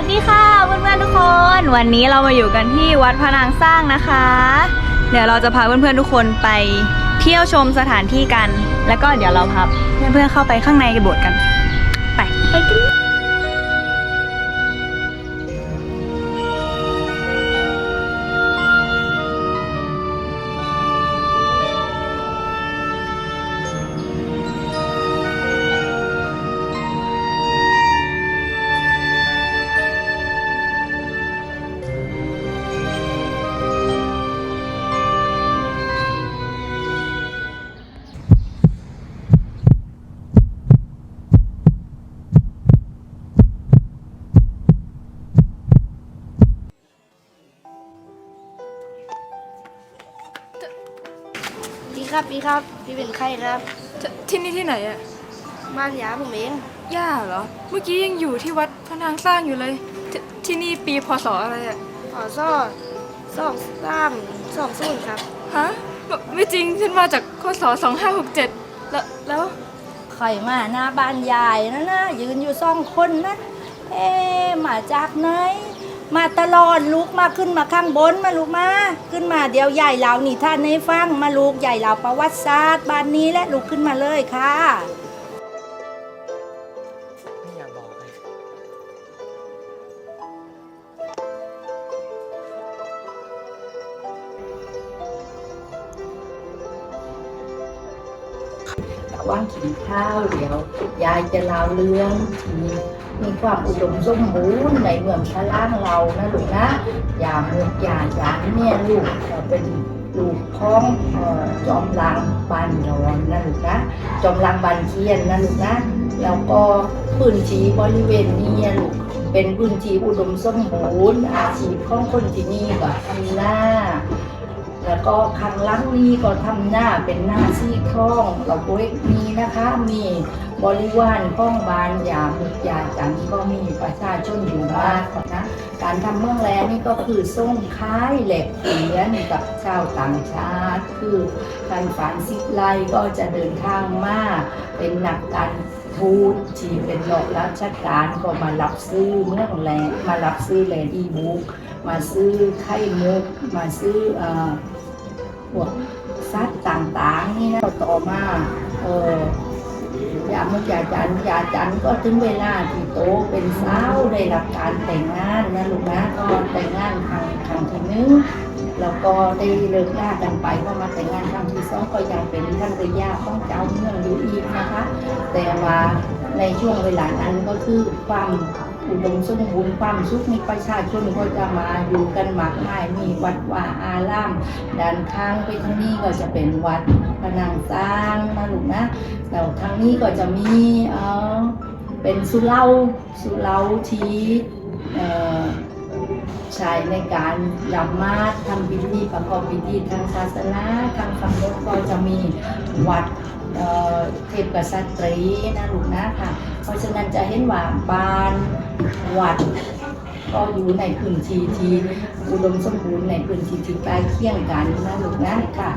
สดีค่ะเพื่อนๆทุกคน วันนี้เรามาอยู่กันที่วัดพระนางสร้างนะคะ เดี๋ยวเราจะพาเพื่อนๆทุกคนไปเที่ยวชมสถานที่กัน แล้วก็เดี๋ยวเราพาเพื่อนๆเข้าไปข้างในโบสถ์กัน ไปไปกัน ครับพี่ครับ พี่เป็นใครครับทที่นี่ที่ไหนอะบ้านยาผมเอง ย่าเหรอ เมื่อกี้ยังอยู่ที่วัดพระนางสร้างอยู่เลยทที่นี่ปีพศอะไรอะขอซ่อสองสามสองศูนย์ครับ ฮะ ไม่ไม่จริงฉันมาจากคศ2567แล้วแล้วใครมาหน้าบ้านยายนะนะยืนอยู่สองคนนะเอ๊ะมาจากไหน มาตลอดลูกมาขึ้นมาข้างบนมาลูกมา ขึ้นมาเดี๋ยวใหญ่เหล่านิท่านให้ฟังมาลูกใหญ่เหล่าประวัติศาสตร์บ้านนี้และลูกขึ้นมาเลยค่ะว่างกินข้าวเดี๋ยวยายจะเล่าเรื่องที มีความอุดมสมบูรณ์ในเมืองชะล่างเรานะลูกนะ อย่ามุกยาจานเนี่ยลูกเราเป็นลูกของเอ่อจอมลังบานนอนนะลูกนะ จอมลังบานเคียนนะลูกนะ แล้วก็พื้นที่บริเวณนี้ลูกเป็นพื้นที่อุดมสมบูรณ์อาชีพของคนที่นี่ก็ทำหน้า แล้วก็ข้างล่างนี้ก็ทำหน้าเป็นหน้าซี่ทองเราโวยมีนะคะ มีบริวารข้องบานยามุกยาจันก็มีประชาชนอยู่มากนะการทำเมืองแลนี่ก็คือส่งค้ายแหล็กเทียนกับชาวต่างชาติ คือการฝันซิกไลก็จะเดินทางมาเป็นนักการทูตที่เป็นนอกราชการก็มารับซื้อเมืองแลมารับซื้อแลดีบุ๊กมาซื้อไข่มุกมาซื้ออ พวกสัตว์ต่างๆ นี่นะต่อมาเออยามุกยาจันยาจันก็ถึงเวลาที่โตเป็นสาวได้รับการแต่งงานนะลูกนะก็แต่งงานครั้งครั้งที่หนึ่งแล้วก็ได้เลิกลากันไปก็มาแต่งงานครั้งที่สองก็ยังเป็นท่านระยาของเจ้าเมืองอยู่อีกนะคะ แต่ว่าในช่วงเวลานั้นก็คือความ อุดมสมบูรณ์ความสุขมีประชาชนก็จะมาอยู่กันมากมายมีวัดว่าอารามด้านข้างไปทางนี้ก็จะเป็นวัดพระนางสร้างนะลูกนะแล้วทางนี้ก็จะมีเออเป็นสุเหร่าสุเหร่าที่เอ่อใช้ในการยำมาทำพิธีประกอบพิธีทางศาสนาทางฝั่งโน้นก็จะมีวัด เทพกษัตรีนะลูกนะค่ะ เพราะฉะนั้นจะเห็นว่าบานวัด ก็อยู่ในพื้นที่ที่อุดมสมบูรณ์ในพื้นที่ที่ใกล้เคียงกันนะลูกนะค่ะ